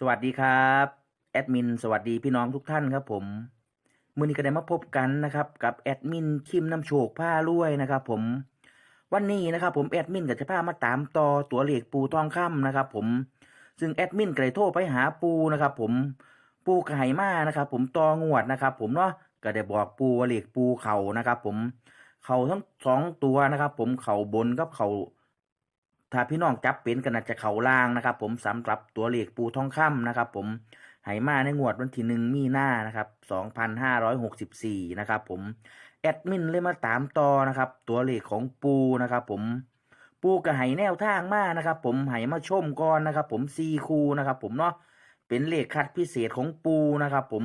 สวัสดีครับแอดมินสวัสดีพี่น้องทุกท่านครับผมมื่อนี้ก็ได้มาพบกันนะครับกับแอดมินคิมน้ำโชคผ้ารวยนะครับผมวันนี้นะครับผมแอดมินก็จะพามาตามต่อตัวเลขปูทองคำนะครับผมซึ่งแอดมินก็ได้โทรไปหาปูนะครับผมปูไก่มานะครับผมตองวดนะครับผมเนาะก็ได้บอกปูว่าเลขปูเข่านะครับผมเข่าทั้งสองตัวนะครับผมเข่าบนกับเข่า ถ้าพี่น้องจับเป็นก็น่าจะเข่าล่างนะครับ ผมสำหรับตัวเลขปูทองคำนะครับ ผมไหมาในงวดวันที่หนึ่งมีหน้านะครับสองพันห้าร้อยหกสิบสี่นะครับ ผมแอดมินเลยมาตามต่อนะครับ ตัวเลขของปูนะครับ ผมปูกับไหแนวทางมานะครับ ผมไหมาชมก่อนนะครับ ผมซีคูนะครับ ผมเนาะเป็นเลขคัดพิเศษของปูนะครับ ผม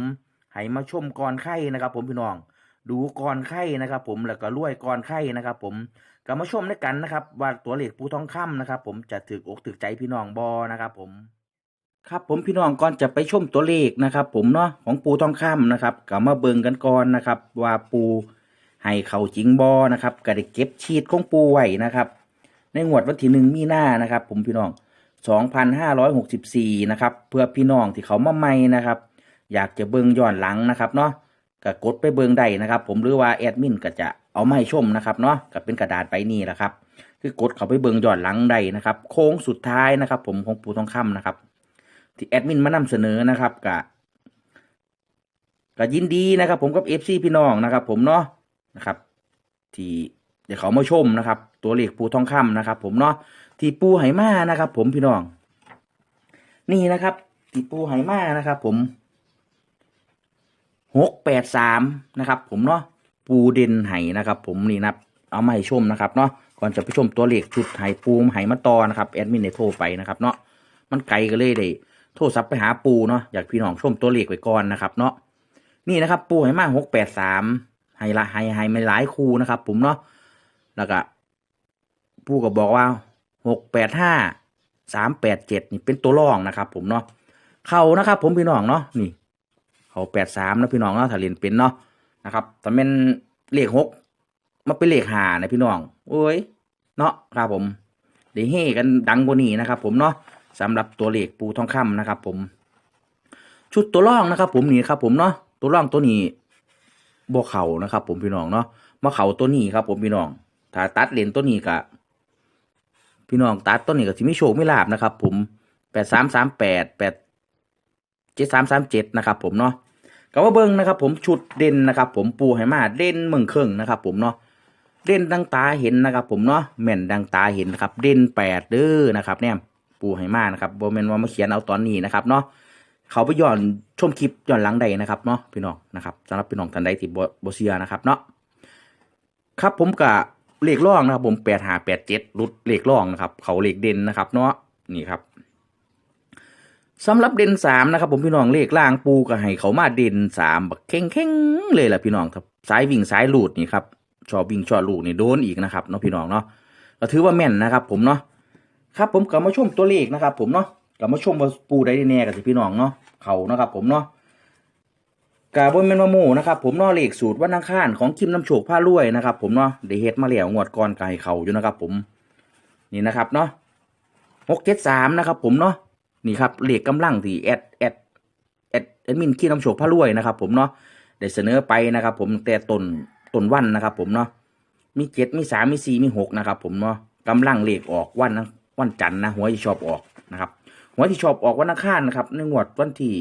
ไหมาชมก่อนไข่นะครับ ผมพี่น้อง ดูก่อนไข่นะครับ ผมแล้วก็รวยก่อนไข่นะครับ ผมก็มาชมด้วยกันนะครับ ว่าตัวเลขปูทองคำนะครับ ผมจะถืออกถือใจพี่น้องบอนะครับ ผม ครับผมพี่น้องก่อนจะไปชมตัวเลขนะครับ ผมเนาะของปูทองคำนะครับก็มาเบิ่งกันก่อนนะครับ ว่าปูให้เขาจริงบอนะครับก็ได้เก็บชีตของปูไว้นะครับ ในงวดวันที่หนึ่งมีหน้านะครับ ผมพี่น้องสองพันห้าร้อยหกสิบสี่นะครับ เพื่อพี่น้องที่เขามาใหม่นะครับ อยากจะเบิ่งย้อนหลังนะครับเนาะ ก็กดไปเบิงได้นะครับ ผมหรือว่าแอดมินก็จะเอามาให้ชมนะครับเนาะก็เป็นกระดาษใบนี้แหละครับ คือกดเข้าไปเบิงย้อนหลังได้นะครับ โค้งสุดท้ายนะครับ ผมของปูทองคำนะครับ ที่แอดมินมานำเสนอนะครับก็ก็ยินดีนะครับ ผมกับเอฟซีพี่น้องนะครับ ผมเนาะนะครับ ที่เดี๋ยวเขามาชมนะครับ ตัวเลขปูทองคำนะครับ ผมเนาะที่ปูไหมานะครับ ผมพี่น้อง นี่นะครับที่ปูไหมานะครับ ผม หกแปดสามนะครับ ผมเนาะปูเด่นไห้นะครับ ผมนี่นับเอามาให้ชมนะครับเนาะก่อนจะไปชมตัวเลขชุดไห้ปูไห้มาตอนะครับแอดมินได้โทรไปนะครับเนาะมันไกลก็เลยได้โทรศัพท์ไปหาปูเนาะอยากพี่น้องชมตัวเลขไว้ก่อนนะครับ เนาะนี่นะครับ ปูไห้มาหกแปดสามไห้ละไห้ไห้ไม่หลายคูนะครับ ผมเนาะแล้วก็ปูก็บอกว่าหกแปดห้าสามแปดเจ็ดนี่เป็นตัวรองนะครับ ผมเนาะเขานะครับ ผมพี่น้องเนาะนี่ เขาแปดสามนะพี่น้องเนาะถ้าเรียนเป็นเนาะนะครับแต่เป็นเลขหกมาเป็นเลขห้านะพี่น้องโอ้ยเนาะครับผมเดี๋ยวเฮกันดังกว่านี้นะครับ ผมเนาะสำหรับตัวเลขปูทองคำนะครับ ผม ชุดตัวร่องนะครับ ผมนี่ครับ ผมเนาะตัวร่องตัวนี้บวเข่านะครับ ผมพี่น้องเนาะมาเข่าตัวนี้ครับ ผมพี่น้องถ้าตัดเลนตัวนี้กะพี่น้องตัดตัวนี้ก็ที่ไม่โชคไม่ลาบนะครับ ผมแปดสามสามแปดแปด เจ็ดสามสามเจ็ดนะครับผมเนาะก็ว่าเบิ้งนะครับ ผมชุดเด่นนะครับ ผมปูให้มาเด่นเมืองเครื่องนะครับ ผมเนาะเด่นดังตาเห็นนะครับ ผมเนาะแม่นดังตาเห็นนะครับ เด่นแปดเด้อนะครับ เนี่ยปูให้มานะครับโบแมนว่ามาเขียนเอาตอนนี้นะครับเนาะเขาไปย้อนชมคลิปย้อนหลังใดนะครับเนาะพี่น้องนะครับสำหรับพี่น้องท่านใดที่บ่เซียนะครับเนาะครับผมกะเลขร่องนะครับ ผมแปดหาแปดเจ็ดรุดเลขร่องนะครับ เขาเลขเด่นนะครับ เนาะนี่ครับ สำหรับเด่นสามนะครับผมพี่น้องเลขล่างปูก็ให้เขามาเด่นสามบักเข่งเข่งๆเลยแหละพี่น้องครับสายวิ่งสายหลุดนี่ครับชอบวิ่งชอบหลูกนี่โดนอีกนะครับเนาะพี่น้องเนาะก็ถือว่าแม่นนะครับ ผมเนาะครับผมกลับมาชมตัวเลขนะครับ ผมเนาะกลับมาชมว่าปูได้แน่กับสิพี่น้องเนาะเขานะครับ ผมเนาะกาบนเมนมาโมนะครับผมเนาะเลขสูตรวันอังคารของคิมน้ำโชคผ้ารวยนะครับ ผมเนาะได้เฮ็ดมาแล้วงวดก่อนไก่เขาอยู่นะครับ ผมนี่นะครับเนาะหกเจ็ดสามนะครับ ผมเนาะ นี่ครับเลขกำลังที่แอดแอดแอดแอดมินขี้น้ำโชคพระรวยนะครับ ผมเนาะได้เสนอไปนะครับ ผมแต่ตนตนวันนะครับ ผมเนาะมีเจ็ดมีสามมีสี่มีหกนะครับ ผมเนาะกำลังเลขออกวันนะวันจันทร์นะหัวที่ชอบออกนะครับหัวที่ชอบออกวันอังคารนะครับ ในงวดวันที่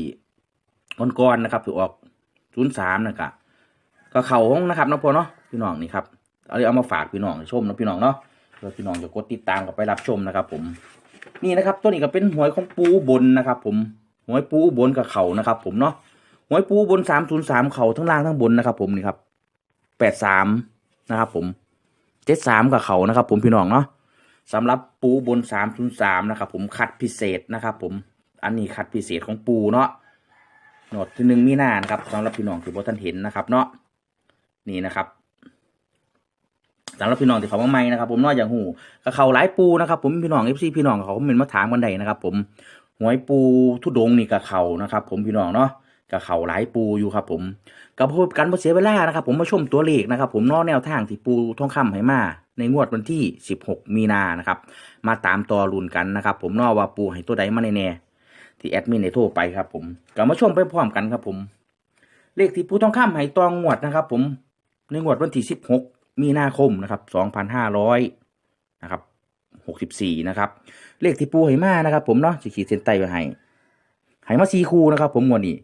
ก่อนๆนะครับถือออกศูนย์สามนะครับก็เข่าห้องนะครับน้องพอเนาะพี่น้องนี่ครับเอาเลยเอามาฝากพี่น้องชมนะพี่น้องเนาะเพื่อพี่น้องจะกดติดตามกับไปรับชมนะครับ ผม นี่นะครับ ตัวนี้ก็เป็นหวยของปูบนนะครับ ผมหวยปูบนกับเขานะครับ ผมเนาะหวยปูบนสามศูนย์สามเขาทั้งล่างทั้งบนนะครับ ผมนี่ครับแปดสามนะครับ ผมเจ็ดสามกับเขานะครับ ผมพี่น้องเนาะสำหรับปูบนสามศูนย์สามนะครับ ผมคัดพิเศษนะครับ ผมอันนี้คัดพิเศษของปูเนาะโนดที่หนึ่งมีหน้านะครับสำหรับพี่น้องที่บท่านเห็นนะครับ เนาะนี่นะครับ สำหรับพี่น้องที่เขามาใหม่นะครับ ผมนอกอย่างหูก็เขาหลายปูนะครับ ผมพี่น้องเอฟซีพี่น้องเขาเป็นมาถามกันใดนะครับ ผมหวยปูทุดงนี่กับเขานะครับ ผมพี่น้องเนาะกับเขาหลายปูอยู่ครับ ผมกับพบกันมาเสียเวลานะครับ ผมมาชมตัวเลขนะครับ ผมนอกแนวทางที่ปูทองคำให้มาในงวดวันที่ 16 มีนานะครับ มาตามต่อรุนกันนะครับ ผมนอกว่าปูให้ตัวใดมาแน่ๆที่แอดมินได้โทรไปครับ ผมก็มาชมไปพร้อมกันครับ ผม เลขที่ปูทองคำไหตองงวดนะครับ ผมในงวดวันที่สิบหก มีนาคมนะครับสองพันห้าร้อยนะครับหกสิบสี่นะครับ เลขที่ปูไหมานะครับ ผมเนาะจะขีดเส้นใต้ไว้ให้ไหมาสี่คูนะครับ ผมงวดนี้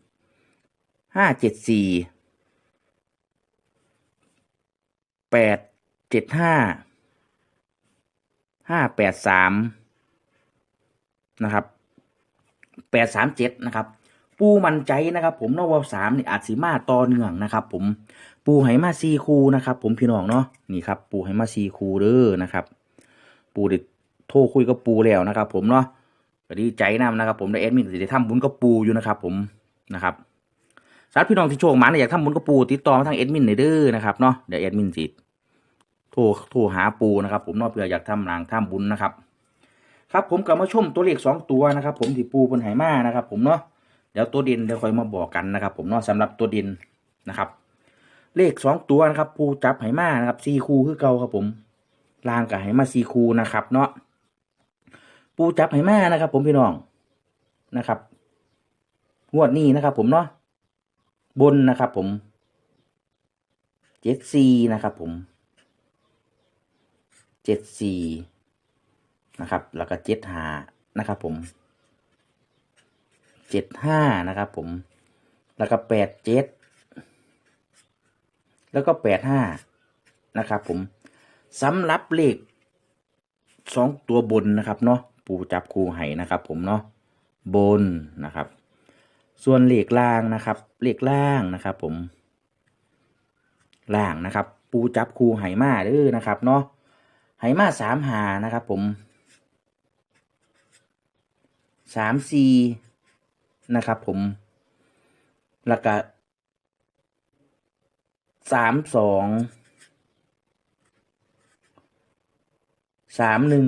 ห้าเจ็ดสี่แปดเจ็ดห้าห้าแปดสามนะครับแปดสามเจ็ดนะครับ ปูมันใจนะครับ ผมเนวสามนี่อาจสีมาต่อเนื่องนะครับ ผมปูไหมาซีคูนะครับ ผมพี่น้องเนาะนี่ครับ ปูไหมาซีคูเด้อนะครับ ปูได้โทรคุยกับปูแล้วนะครับ ผมเนาะก็ดีใจนำนะครับ ผมได้แอดมินสิได้ทำบุญกับปูอยู่นะครับ ผมนะครับสำหรับพี่น้องที่โชคหมาอยากทำบุญกับปูติดต่อมาทางแอดมินหน่อยเด้อนะครับเนาะเดี๋ยวแอดมินสิโทรโทรหาปูนะครับ ผมเนาะเผื่ออยากทำรางทำบุญนะครับ ครับผมก็มาชมตัวเลขสองตัวนะครับ ผมที่ปูบนไหมานะครับ ผมเนาะ เดี๋ยวตัวเด่นเดี๋ยวค่อยมาบอกกันนะครับ ผมเนาะสำหรับตัวเด่นนะครับ เลขสองตัวนะครับปูจับไหมานะครับซีคูคือเก่าครับผมลางกับไหมาซีคูนะครับ เนาะปูจับไหมานะครับ ผมพี่น้องนะครับงวดนี้นะครับ ผมเนาะบนนะครับ ผมเจ็ดซีนะครับ ผมเจ็ดซีนะครับ แล้วก็เจ็ดหานะครับ ผม เจ็ดห้านะครับผม แล้วก็แปดเจ็ดแล้วก็แปดห้านะครับผมสำหรับเลขสองตัวบนนะครับเนาะปูจับคูไห้นะครับ ผมเนาะบนนะครับ ส่วนเลขล่างนะครับ เลขล่างนะครับ ผม ล่างนะครับ ปูจับคูไห้มาเด้อนะครับเนาะไห้มาสามหานะครับ ผมสามสี่ นะครับผมแล้วก็สามสองสามหนึ่ง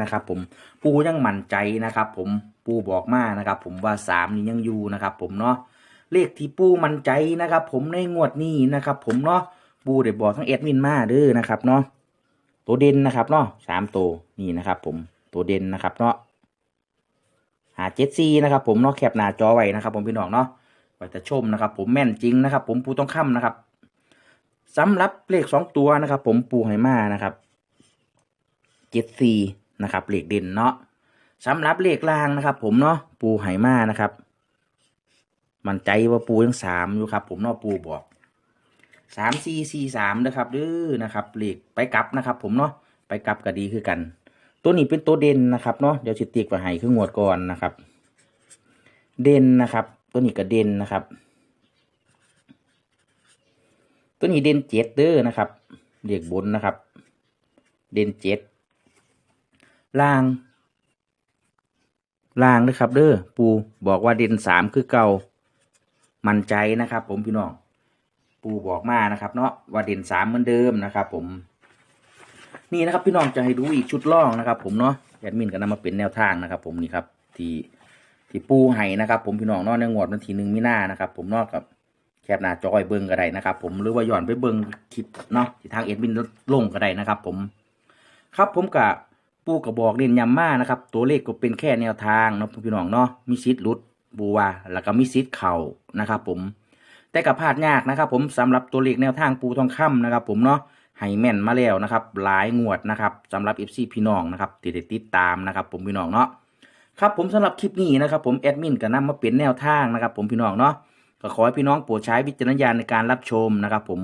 นะครับผมปูยังมั่นใจนะครับ ผมปูบอกมานะครับ ผมว่าสามนี่ยังอยู่นะครับ ผมเนาะเลขที่ปูมั่นใจนะครับ ผมในงวดนี้นะครับ ผมเนาะปูได้บอกทั้งเอ็ดมินมาเด้อนะครับเนาะตัวเด่นนะครับเนาะสามตัวนี่นะครับ ผมตัวเด่นนะครับเนาะ หาเจ็ดซีนะครับผมเนาะแคปหน้าจอไว้นะครับผมพี่น้องเนาะไว้จะชมนะครับ ผมแม่นจริงนะครับ ผมปูต้องค่ำนะครับสำหรับเลขสองตัวนะครับ ผมปูไหมานะครับเจ็ดซีนะครับเลขเด่นเนาะสำหรับเลขล่างนะครับ ผมเนาะปูไหมานะครับ มันใจว่าปูยังสามอยู่ครับ ผมเนาะปูบอกสามซีซีสามนะครับเด้อนะครับเลขไปกลับนะครับ ผมเนาะไปกลับก็ดีคือกัน ตัวนี้เป็นตัวเด่นนะครับเนาะเดี๋ยวสิติกไว้ให้คืองวดก่อนนะครับ เด่นนะครับ ตัวนี้ก็เด่นนะครับ ตัวนี้เด่นเจ็ดเด้อนะครับเรียกบนนะครับ เด่นเจ็ดล่างล่างนะครับ เด้อปูบอกว่าเด่นสามคือเก่ามั่นใจนะครับ ผมพี่น้องปูบอกมานะครับ เนาะว่าเด่นสามเหมือนเดิมนะครับ ผม นี่นะครับพี่น้องจะให้ดูอีกชุดล่องนะครับ ผมเนาะแอดมินก็นำมาเป็นแนวทางนะครับ ผมนี่ครับที่ที่ปูไห้นะครับ ผมพี่น้องนาะในงวดวันที่หนึ่งมีนานะครับ ผมนอกกับแคปหน้าจอยเบิ้งก็ได้นะครับ ผมหรือว่าย้อนไปเบิ้งคลิปเนาะที่ทางแอดมินลงก็ได้นะครับ ผม ครับผมกับปูกระบอกเรียนย้ำมานะครับ ตัวเลขก็เป็นแค่แนวทางเนาะพี่น้องเนาะมีซิดลุดบูวแล้วก็มีซิดเข่านะครับ ผมแต่กับพลาดยากนะครับ ผมสำหรับตัวเลขแนวทางปูทองคำนะครับ ผมเนาะ ให้แม่นมาแล้วนะครับ หลายงวดนะครับสำหรับ FC พี่น้องนะครับที่ได้ติดตามนะครับ ผมพี่น้องเนาะครับผมสำหรับคลิปนี้นะครับ ผมแอดมินก็นำมาเป็นแนวทางนะครับ ผมพี่น้องเนาะก็ขอให้พี่น้องโปรดใช้วิจารณญาณในการรับชมนะครับ ผม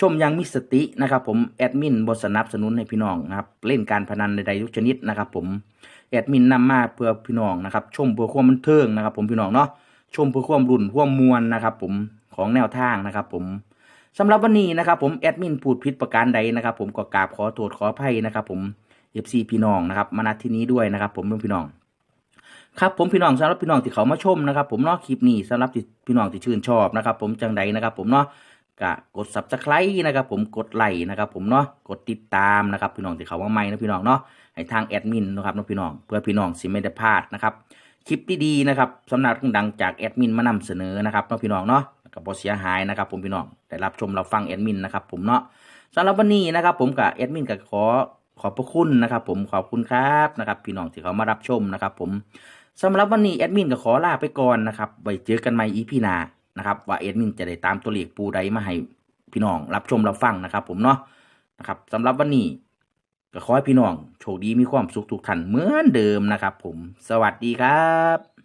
ชมอยังมีสตินะครับ ผมแอดมินบสนับสนุนให้พี่น้องนะครับเล่นการพนันใดๆทุกชนิดนะครับ ผมแอดมินนำมาเพื่อพี่น้องนะครับ ชมเพื่อความบันเทิงนะครับ ผมพี่น้องเนาะชมเพื่อความรุ่นความมวลนะครับ ผมของแนวทางนะครับ ผม สำหรับวันนี้นะครับผมแอดมินพูดผิดประการใดนะครับ ผมก็กราบขอโทษขออภัยนะครับ ผมเอฟซีพี่น้องนะครับมาณที่นี้ด้วยนะครับ ผมเป็นพี่น้อง ครับผมพี่น้องสำหรับพี่น้องที่เขามาชมนะครับ ผมนาะคลิปนี้สำหรับที่พี่น้องที่ชื่นชอบนะครับ ผมจังใดนะครับ ผมเนาะก็กด subscribe นะครับ ผมกดไลค์นะครับ ผมเนาะกดติดตามนะครับ พี่น้องที่เขามาใหม่นะพี่น้องเนาะให้ทางแอดมินนะครับเนาะพี่น้องเพื่อพี่น้องสิไม่ได้พลาดนะครับคลิปดีๆนะครับสำนักดังจากแอดมินมานำเสนอนะครับเนาะพี่น้องเนาะ กับบอเสียหายนะครับผมพี่น้องได้รับชมเรับฟังแอดมินนะครับผมเนาะสำหรับวันนี้นะครับผมกับแอดมินก็ขอขอบพระคุณนะครับผมขอบคุณครับนะครับพี่น้องที่เขามารับชมนะครับผมสำหรับวันนี้แอดมินก็ขอลาไปก่อนนะครับไว้เจอกันใหม่อีพีหน้านะครับว่าแอดมินจะได้ตามตัวเลขปูใดมาให้พี่น้องรับชมรับฟังนะครับผมเนาะนะครับสำหรับวันนี้ก็ขอให้พี่น้องโชคดีมีความสุขทุกท่านเหมือนเดิมนะครับผม สวัสดีครับ